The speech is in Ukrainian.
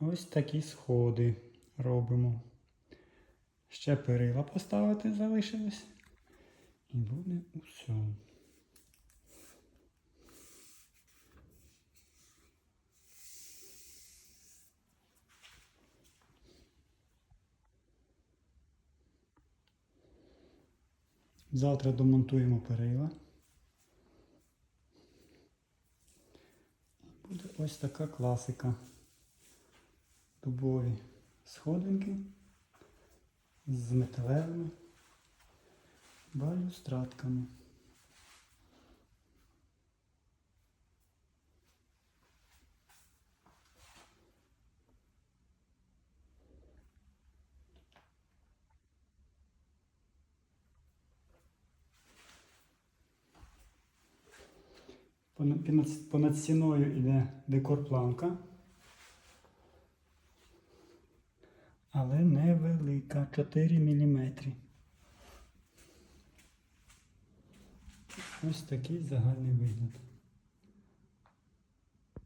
ось такі сходи робимо. Ще перила поставити залишилось. І буде усе. Завтра домонтуємо перила. Буде ось така класика. Дубові сходинки з металевими балюстрадками. Понад, стіною йде декорпланка, але невелика 4 мм. Ось такий загальний вигляд.